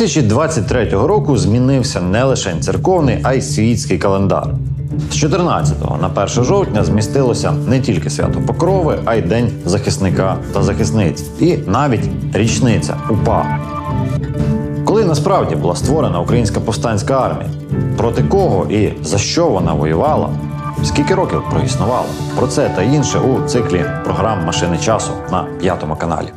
2023 року змінився не лише церковний, а й світський календар. З 14 на 1 жовтня змістилося не тільки свято Покрови, а й День захисника та захисниць, і навіть річниця УПА. Коли насправді була створена українська повстанська армія, проти кого і за що вона воювала, скільки років проіснувала? Про це та інше у циклі програм Машини часу на п'ятому каналі.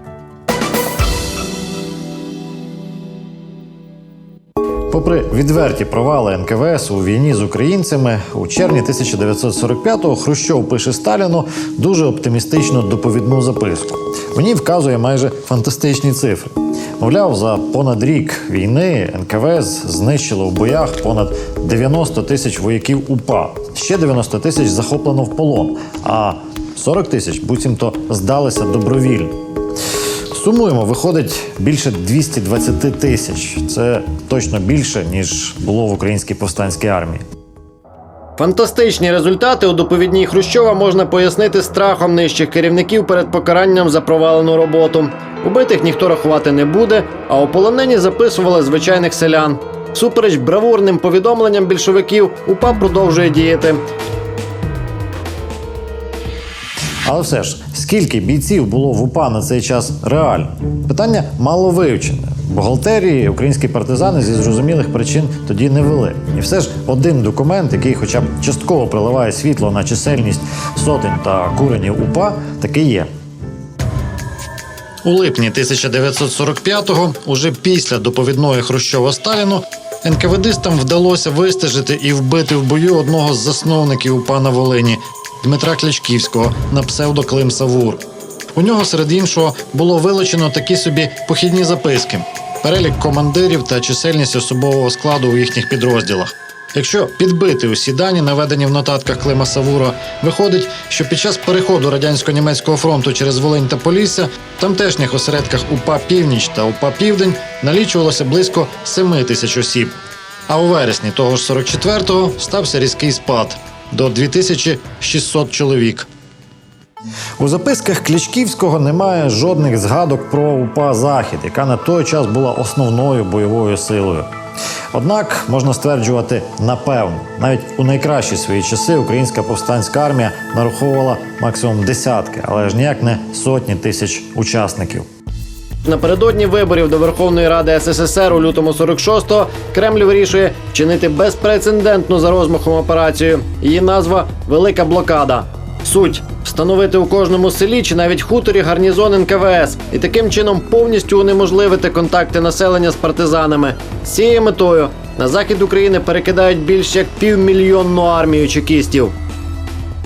Попри відверті провали НКВС у війні з українцями, у червні 1945-го Хрущов пише Сталіну дуже оптимістичну доповідну записку. Мені вказує майже фантастичні цифри. Мовляв, за понад рік війни НКВС знищило в боях понад 90 тисяч вояків УПА. Ще 90 тисяч захоплено в полон, а 40 тисяч буцімто здалися добровільно. Сумуємо, виходить більше 220 тисяч. Це точно більше, ніж було в українській повстанській армії. Фантастичні результати у доповідній Хрущова можна пояснити страхом нижчих керівників перед покаранням за провалену роботу. Убитих ніхто рахувати не буде, а у полонені записували звичайних селян. Супереч бравурним повідомленням більшовиків, УПА продовжує діяти. Але все ж, скільки бійців було в УПА на цей час реально? Питання мало вивчене. Бухгалтерії українські партизани зі зрозумілих причин тоді не вели. І все ж один документ, який хоча б частково приливає світло на чисельність сотень та куренів УПА, таки є. У липні 1945-го, уже після доповідної Хрущова Сталіну, НКВДистам вдалося вистежити і вбити в бою одного з засновників УПА на Волині Дмитра Клячківського на псевдо Клим Савур. У нього, серед іншого, було вилучено такі собі похідні записки, перелік командирів та чисельність особового складу у їхніх підрозділах. Якщо підбити усі дані, наведені в нотатках Клима Савура, виходить, що під час переходу радянсько-німецького фронту через Волинь та Полісся в тамтешніх осередках УПА Північ та УПА Південь налічувалося близько 7 тисяч осіб. А у вересні того ж 44-го стався різкий спад до 2600 чоловік. У записках Клічківського немає жодних згадок про УПА Захід, яка на той час була основною бойовою силою. Однак можна стверджувати напевно, навіть у найкращі свої часи українська повстанська армія нараховувала максимум десятки, але ж ніяк не сотні тисяч учасників. Напередодні виборів до Верховної Ради СССР у лютому 46-го Кремль вирішує вчинити безпрецедентну за розмахом операцію. Її назва Велика блокада. Суть встановити у кожному селі чи навіть хуторі гарнізон НКВС і таким чином повністю унеможливити контакти населення з партизанами. З цією метою на захід України перекидають більш як півмільйонну армію чекістів.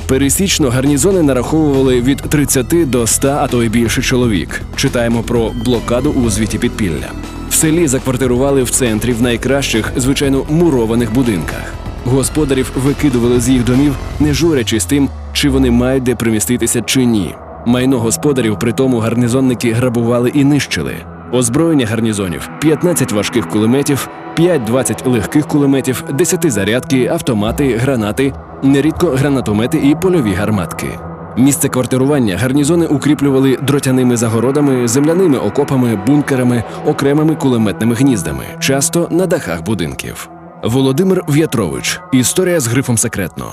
Пересічно гарнізони нараховували від 30 до 100, а то й більше чоловік. Читаємо про блокаду у звіті підпілля. В селі заквартирували в центрі в найкращих, звичайно, мурованих будинках. Господарів викидували з їх домів, не журячись тим, чи вони мають де приміститися чи ні. Майно господарів при тому гарнізонники грабували і нищили. Озброєння гарнізонів 15 важких кулеметів, 5-20 легких кулеметів, 10 зарядки, автомати, гранати, нерідко гранатомети і польові гарматки. Місце квартирування гарнізони укріплювали дротяними загородами, земляними окопами, бункерами, окремими кулеметними гніздами, часто на дахах будинків. Володимир В'ятрович. Історія з грифом секретно.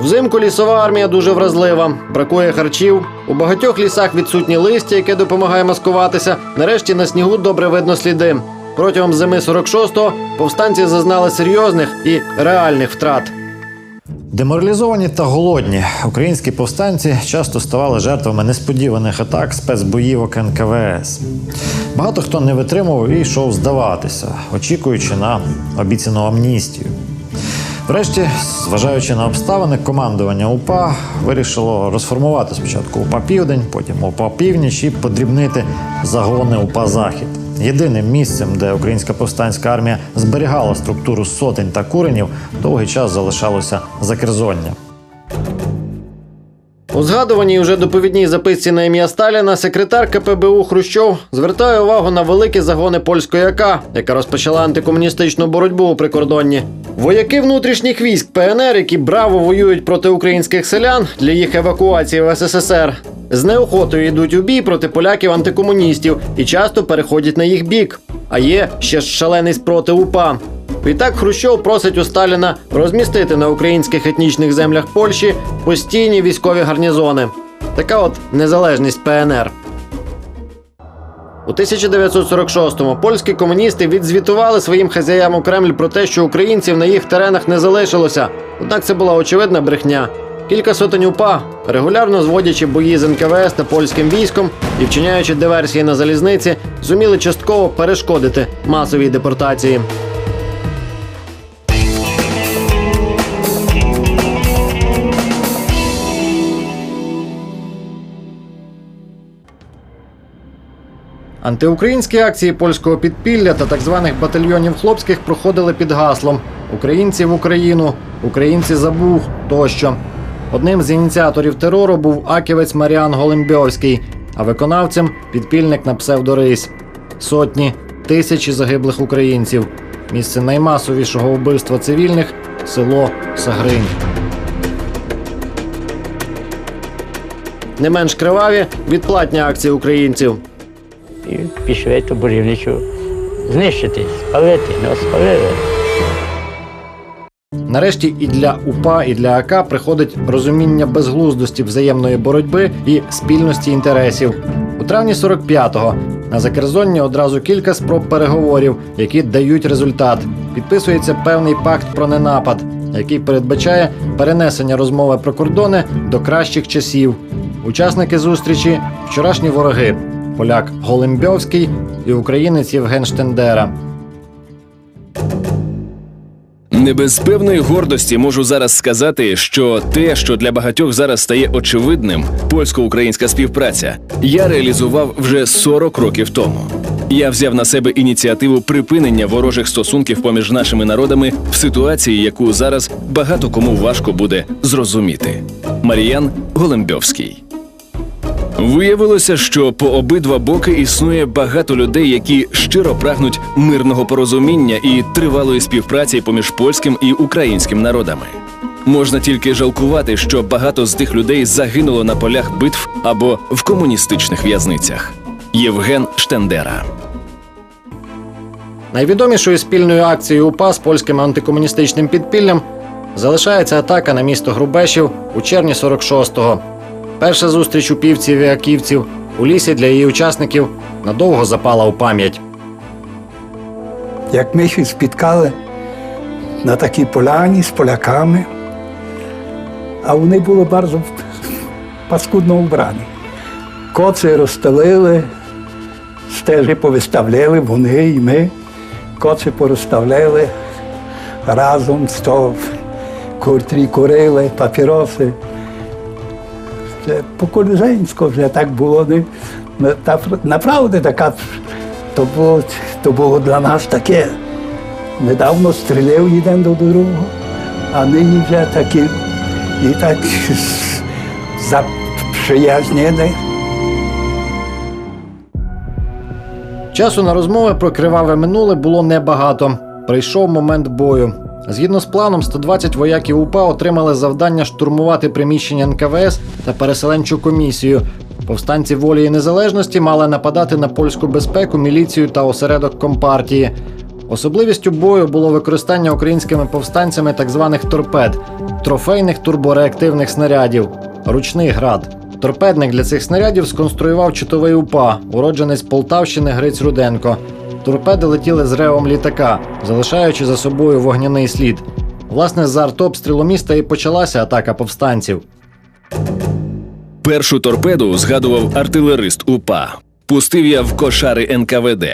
Взимку лісова армія дуже вразлива. Бракує харчів. У багатьох лісах відсутні листя, яке допомагає маскуватися. Нарешті на снігу добре видно сліди. Протягом зими 46-го повстанці зазнали серйозних і реальних втрат. Деморалізовані та голодні українські повстанці часто ставали жертвами несподіваних атак спецбоївок НКВС. Багато хто не витримував і йшов здаватися, очікуючи на обіцяну амністію. Врешті, зважаючи на обставини, командування УПА вирішило розформувати спочатку УПА Південь, потім УПА Північ і подрібнити загони УПА Захід. Єдиним місцем, де українська повстанська армія зберігала структуру сотень та куренів, довгий час залишалося Закерзоння. У згадуваній уже доповідній записці на ім'я Сталіна секретар КПБУ Хрущов звертає увагу на великі загони польської АК, яка розпочала антикомуністичну боротьбу у прикордонні. Вояки внутрішніх військ ПНР, які браво воюють проти українських селян для їх евакуації в СССР, з неохотою йдуть у бій проти поляків-антикомуністів і часто переходять на їх бік. А є ще шалений спротив УПА. Відтак Хрущов просить у Сталіна розмістити на українських етнічних землях Польщі постійні військові гарнізони. Така от незалежність ПНР. У 1946-му польські комуністи відзвітували своїм хазяям у Кремль про те, що українців на їх теренах не залишилося. Однак це була очевидна брехня. Кілька сотень УПА, регулярно зводячи бої з НКВС та польським військом і вчиняючи диверсії на залізниці, зуміли частково перешкодити масовій депортації. Антиукраїнські акції польського підпілля та так званих батальйонів хлопських проходили під гаслом Українці в Україну, Українці за Буг тощо. Одним з ініціаторів терору був аківець Маріан Голембьовський, а виконавцем підпільник на псевдорись. Сотні, тисячі загиблих українців. Місце наймасовішого вбивства цивільних село Сагринь. Не менш криваві відплатні акції українців. І пішли ту будівничу знищити, спалити, не спалили. Нарешті і для УПА, і для АК приходить розуміння безглуздості взаємної боротьби і спільності інтересів. У травні 45-го на Закерзонні одразу кілька спроб переговорів, які дають результат. Підписується певний пакт про ненапад, який передбачає перенесення розмови про кордони до кращих часів. Учасники зустрічі вчорашні вороги поляк Голембьовський і українець Євген Штендера. Не без певної гордості можу зараз сказати, що те, що для багатьох зараз стає очевидним, польсько-українська співпраця, я реалізував вже 40 років тому. Я взяв на себе ініціативу припинення ворожих стосунків поміж нашими народами в ситуації, яку зараз багато кому важко буде зрозуміти. Маріян Голембьовський. Виявилося, що по обидва боки існує багато людей, які щиро прагнуть мирного порозуміння і тривалої співпраці поміж польським і українським народами. Можна тільки жалкувати, що багато з тих людей загинуло на полях битв або в комуністичних в'язницях. Євген Штендера. Найвідомішою спільною акцією УПА з польським антикомуністичним підпіллям залишається атака на місто Грубешів у червні 46-го. Перша зустріч упівців і аківців у лісі для її учасників надовго запала у пам'ять. як ми їх спіткали на такій поляні з поляками, а вони були дуже паскудно вбрані. Коци розстелили, стежі повиставляли, вони і ми. Коци порозставляли разом стов, котрі курили, папіроси. Це по-колеженську вже так було. Не, та, направду така, то було, то було для нас таке. Недавно стріляв один до другого, а нині вже такі і так заприязнені. Часу на розмови про криваве минуле було небагато. Прийшов момент бою. Згідно з планом, 120 вояків УПА отримали завдання штурмувати приміщення НКВС та переселенчу комісію. Повстанці волі і незалежності мали нападати на польську безпеку, міліцію та осередок компартії. Особливістю бою було використання українськими повстанцями так званих торпед трофейних турбореактивних снарядів, ручний град. Торпедник для цих снарядів сконструював чутовий УПА, уродженець Полтавщини Гриць Руденко. Торпеди летіли з ревом літака, залишаючи за собою вогняний слід. Власне, з артобстрілу міста і почалася атака повстанців. Першу торпеду згадував артилерист УПА. Пустив я в кошари НКВД.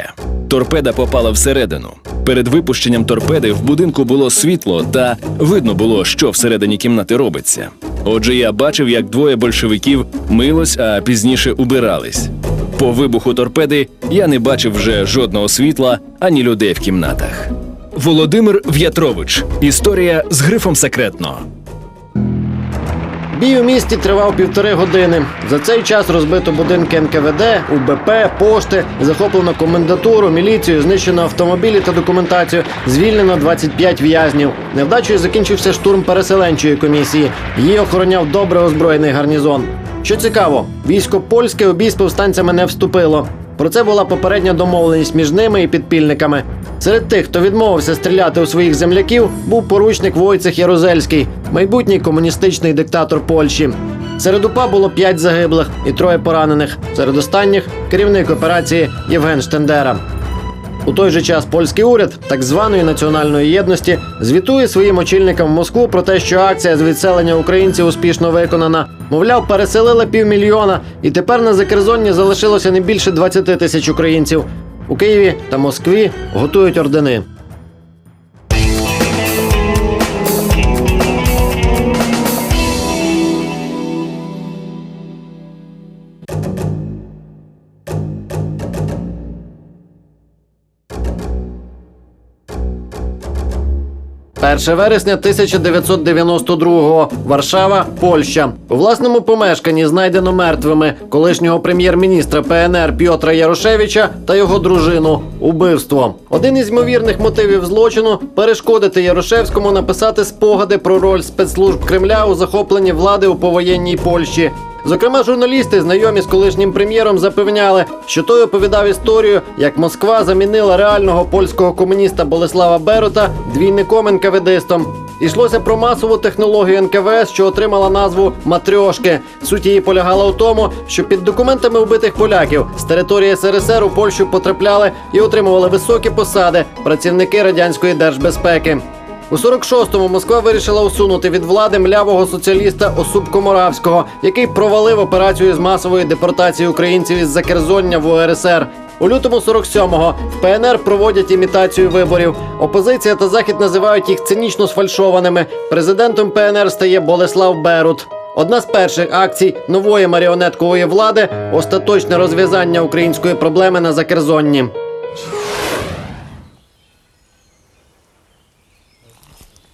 Торпеда попала всередину. Перед випущенням торпеди в будинку було світло, та видно було, що всередині кімнати робиться. Отже, я бачив, як двоє большевиків милось, а пізніше убирались. По вибуху торпеди я не бачив вже жодного світла ані людей в кімнатах. Володимир В'ятрович. Історія з грифом секретно. Бій у місті тривав півтори години. За цей час розбито будинки НКВД, УБП, пошти, захоплено комендатуру, міліцію, знищено автомобілі та документацію, звільнено 25 в'язнів. Невдачею закінчився штурм переселенчої комісії. Її охороняв добре озброєний гарнізон. Що цікаво, військо польське у бій з повстанцями не вступило. Про це була попередня домовленість між ними і підпільниками. Серед тих, хто відмовився стріляти у своїх земляків, був поручник Войцех Ярузельський, майбутній комуністичний диктатор Польщі. Серед УПА було п'ять загиблих і троє поранених. Серед останніх керівник операції Євген Штендера. У той же час польський уряд так званої національної єдності звітує своїм очільникам в Москву про те, що акція з відселення українців успішно виконана. Мовляв, переселили півмільйона, і тепер на Закерзонні залишилося не більше 20 тисяч українців. У Києві та Москві готують ордени. Перше вересня 1992-го. Варшава, Польща. У власному помешканні знайдено мертвими колишнього прем'єр-міністра ПНР Пьотра Ярошевича та його дружину. Убивство. Один із ймовірних мотивів злочину перешкодити Ярошевському написати спогади про роль спецслужб Кремля у захопленні влади у повоєнній Польщі. Зокрема, журналісти, знайомі з колишнім прем'єром, запевняли, що той оповідав історію, як Москва замінила реального польського комуніста Болеслава Берота двійником НКВДистом. Ішлося про масову технологію НКВС, що отримала назву Матрьошки. Суть її полягала у тому, що під документами вбитих поляків з території СРСР у Польщу потрапляли і отримували високі посади працівники радянської держбезпеки. У 46-му Москва вирішила усунути від влади млявого соціаліста Осупко Моравського, який провалив операцію з масової депортації українців із Закерзоння в УРСР. У лютому 47-го в ПНР проводять імітацію виборів. Опозиція та захід називають їх цинічно сфальшованими. Президентом ПНР стає Болеслав Берут. Одна з перших акцій нової маріонеткової влади остаточне розв'язання української проблеми на Закерзонні.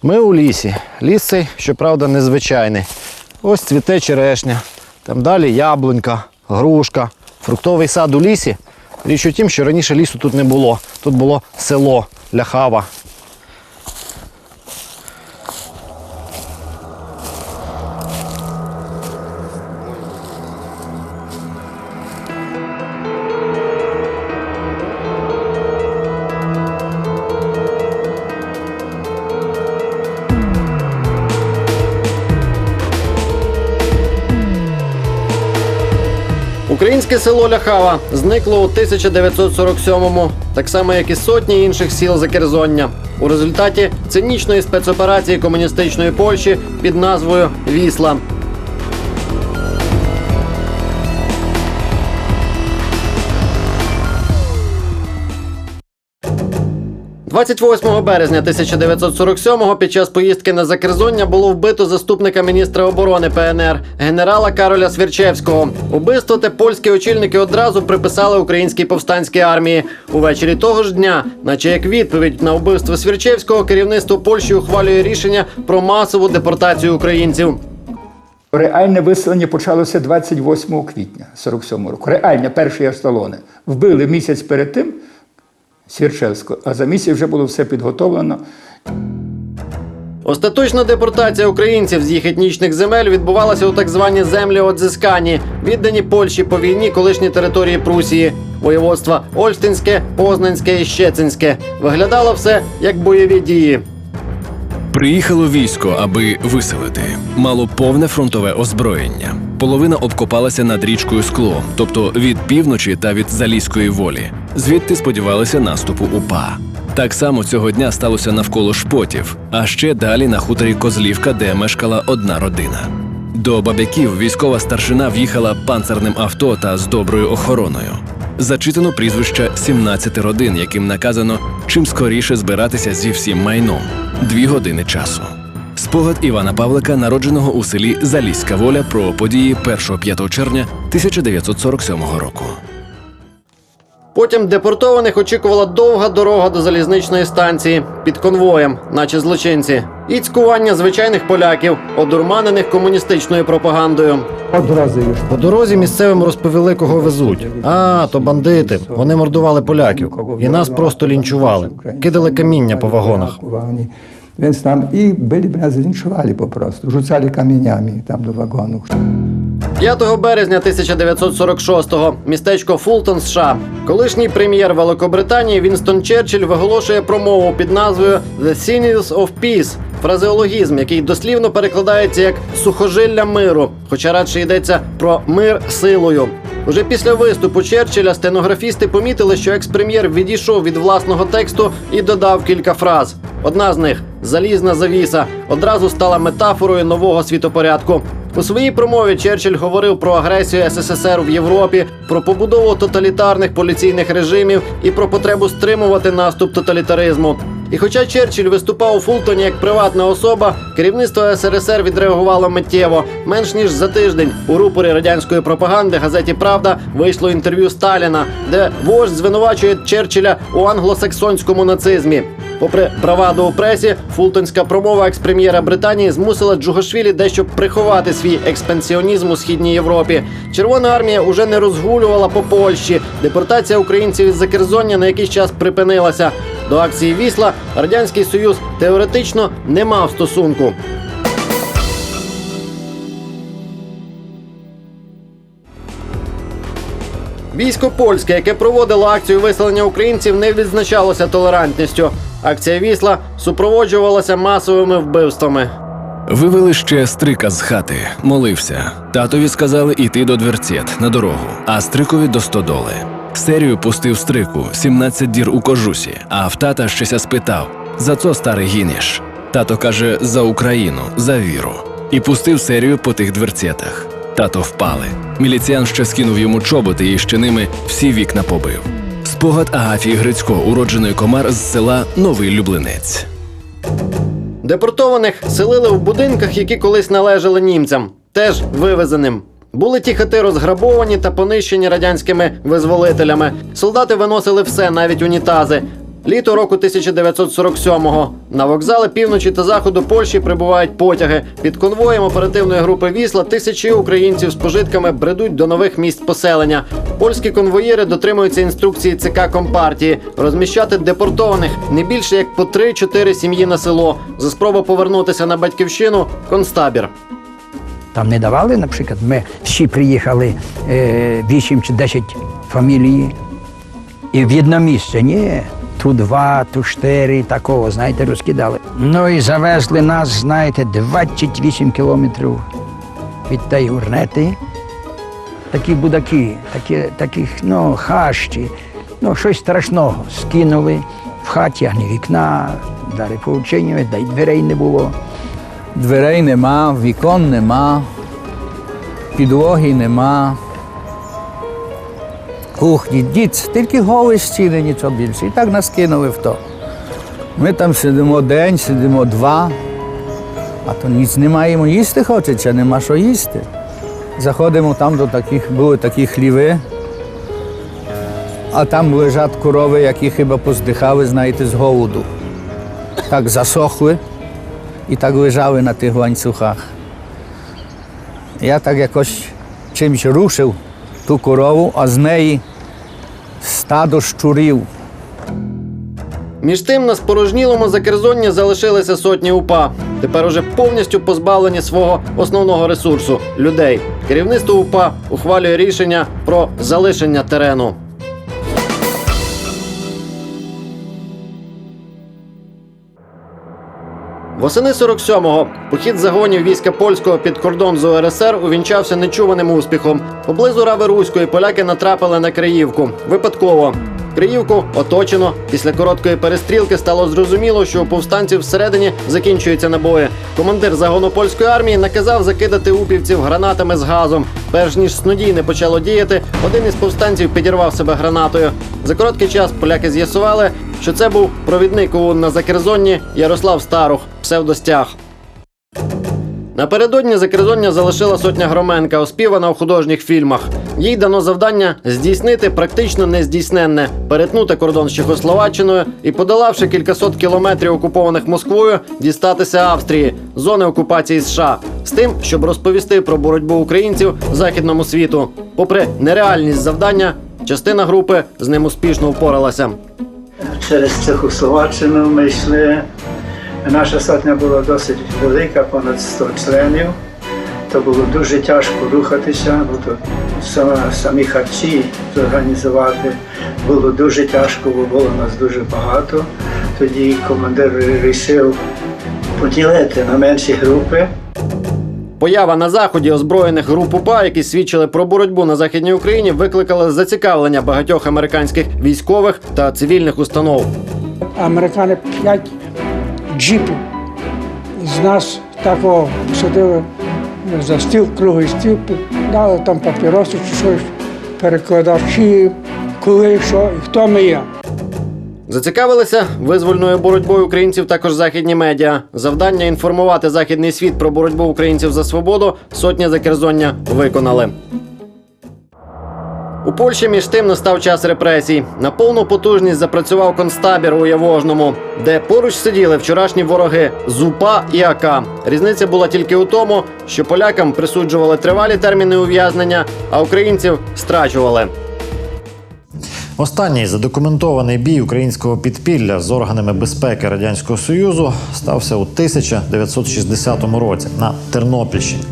Ми у лісі. Ліс цей, щоправда, незвичайний. Ось цвіте черешня, там далі яблунька, грушка, фруктовий сад у лісі. Річ у тім, що раніше лісу тут не було. Тут було село Ляхава. Українське село Ляхава зникло у 1947-му, так само як і сотні інших сіл Закерзоння. У результаті цинічної спецоперації комуністичної Польщі під назвою Вісла. 28 березня 1947-го під час поїздки на Закерзоння було вбито заступника міністра оборони ПНР генерала Кароля Свірчевського. Убивство те польські очільники одразу приписали українській повстанській армії. Увечері того ж дня, наче як відповідь на вбивство Свірчевського, керівництво Польщі ухвалює рішення про масову депортацію українців. Реальне виселення почалося 28 квітня 47 року. Реальне перші есталони. Вбили місяць перед тим Свірчевського, а за місяць вже було все підготовлено. Остаточна депортація українців з їх етнічних земель відбувалася у так звані землі Одзискані, віддані Польщі по війні колишні території Прусії, воєводства Ольштинське, Познанське і Щецинське. Виглядало все як бойові дії. Приїхало військо, аби виселити. Мало повне фронтове озброєння. Половина обкопалася над річкою склом, тобто від півночі та від залізької волі. Звідти сподівалися наступу УПА. Так само цього дня сталося навколо шпотів, а ще далі на хуторі Козлівка, де мешкала одна родина. До бабяків військова старшина в'їхала панцерним авто та з доброю охороною. Зачитано прізвища 17 родин, яким наказано чим скоріше збиратися зі всім майном. Дві години часу. Спогад Івана Павлика, народженого у селі Залізька воля, про події 1-5 червня 1947 року. Потім депортованих очікувала довга дорога до залізничної станції під конвоєм, наче злочинці, і цькування звичайних поляків, одурманених комуністичною пропагандою. По дорозі місцевим розповіли, кого везуть. А, то бандити. Вони мордували поляків. І нас просто лінчували. Кидали каміння по вагонах. Więc tam i byli by nas linczowali po prostu, rzucali kamieniami tam do wagonów. 5 березня 1946-го містечко Фултон, США. Колишній прем'єр Великобританії Вінстон Черчилль виголошує промову під назвою «The Sinews of Peace» – фразеологізм, який дослівно перекладається як сухожилля миру, хоча радше йдеться про мир силою. Уже після виступу Черчилля стенографісти помітили, що екс-прем'єр відійшов від власного тексту і додав кілька фраз. Одна з них залізна завіса одразу стала метафорою нового світопорядку. У своїй промові Черчилль говорив про агресію СССР в Європі, про побудову тоталітарних поліційних режимів і про потребу стримувати наступ тоталітаризму. І хоча Черчилль виступав у Фултоні як приватна особа, керівництво СРСР відреагувало миттєво. Менш ніж за тиждень у рупорі радянської пропаганди газеті Правда вийшло інтерв'ю Сталіна, де вождь звинувачує Черчилля у англосаксонському нацизмі. Попри браваду у пресі, фултонська промова екс-прем'єра Британії змусила Джугашвілі дещо приховати свій експансіонізм у східній Європі. Червона армія уже не розгулювала по Польщі. Депортація українців із Закерзоння на якийсь час припинилася. До акції Вісла радянський союз теоретично не мав стосунку. Військо польське, яке проводило акцію виселення українців, не відзначалося толерантністю. Акція Вісла супроводжувалася масовими вбивствами. Вивели ще стрика з хати, молився. Татові сказали іти до дверцет на дорогу, а стрикові до стодоли. Серію пустив стрику, 17 дір у кожусі, а в тата щося спитав: за це старий гінеш? Тато каже: за Україну, за віру. І пустив серію по тих дверцетах. Тато впали. Міліціян ще скинув йому чоботи і ще ними всі вікна побив. Спогад Агафії Грицько, уродженої комар з села Новий Люблинець. Депортованих селили в будинках, які колись належали німцям, теж вивезеним. Були ті хати розграбовані та понищені радянськими визволителями. Солдати виносили все, навіть унітази. Літо року 1947-го. На вокзали півночі та заходу Польщі прибувають потяги. Під конвоєм оперативної групи Вісла тисячі українців з пожитками бредуть до нових місць поселення. Польські конвоїри дотримуються інструкції ЦК Компартії розміщати депортованих не більше як по 3-4 сім'ї на село. За спробу повернутися на батьківщину концтабір. Там не давали, наприклад, ми всі приїхали е, 8 чи 10 фамілій, і в одне місце, ні. Ту два, ту чотири, такого, знаєте, розкидали. Ну і завезли нас, знаєте, 28 кілометрів від тієї гурнети. Такі будаки, такі, таких, ну, хащі, ну, щось страшного. Скинули в хаті, а вікна, дали повчення, да й дверей не було. Дверей нема, вікон нема, підлоги нема. Кухні, дід, тільки голі стіни, нічого більше. І так нас кинули в то. Ми там сидимо день, сидимо два, а то ніч не маємо їсти хочеться, нема що їсти. Заходимо там до таких, були такі хліви, а там лежать корови, які хіба поздихали, знаєте, з голоду. Так засохли і так лежали на тих ланцюгах. Я так якось чимось рушив ту корову, а з неї стадо щурів. Між тим на спорожнілому закерзонні залишилися сотні УПА. Тепер уже повністю позбавлені свого основного ресурсу людей. Керівництво УПА ухвалює рішення про залишення терену. Восени 47-го похід загонів війська польського під кордон з УРСР увінчався нечуваним успіхом. Поблизу Рави Руської поляки натрапили на Криївку. Випадково. Криївку оточено. Після короткої перестрілки стало зрозуміло, що у повстанців всередині закінчуються набої. Командир загону польської армії наказав закидати упівців гранатами з газом. Перш ніж снодійне почало діяти, один із повстанців підірвав себе гранатою. За короткий час поляки з'ясували, що це був провідник ОУН на Закерзонні Ярослав Старух, псевдостяг. Напередодні Закерзоння залишила сотня Громенка, оспівана у художніх фільмах. Їй дано завдання здійснити практично нездійсненне перетнути кордон з Чехословаччиною і, подолавши кількасот кілометрів окупованих Москвою, дістатися Австрії, зони окупації США, з тим, щоб розповісти про боротьбу українців західному світу. Попри нереальність завдання, частина групи з ним успішно впоралася. Через Чехословаччину ми йшли. Наша сотня була досить велика, понад 100 членів. то було дуже тяжко рухатися, бо то самі харчі зорганізувати було дуже тяжко, бо було нас дуже багато. Тоді командир вирішив поділити на менші групи. Поява на заході озброєних груп УПА, які свідчили про боротьбу на західній Україні, викликала зацікавлення багатьох американських військових та цивільних установ. Американи п'ять джипів з нас такого садили за стіл, круглий стіл, дали там папіроси чи щось, перекладав, чи коли, що і хто ми є. Зацікавилися визвольною боротьбою українців також західні медіа. Завдання інформувати західний світ про боротьбу українців за свободу сотня закерзоння виконали. У Польщі між тим настав час репресій. На повну потужність запрацював концтабір у Явожному, де поруч сиділи вчорашні вороги ЗУПА і АК. Різниця була тільки у тому, що полякам присуджували тривалі терміни ув'язнення, а українців страчували. Останній задокументований бій українського підпілля з органами безпеки Радянського Союзу стався у 1960 році на Тернопільщині.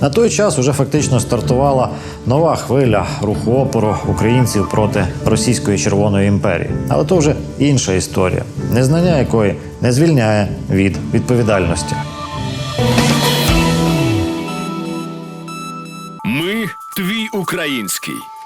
На той час уже фактично стартувала нова хвиля руху опору українців проти Російської Червоної імперії. Але то вже інша історія, незнання якої не звільняє від відповідальності. Ми твій український.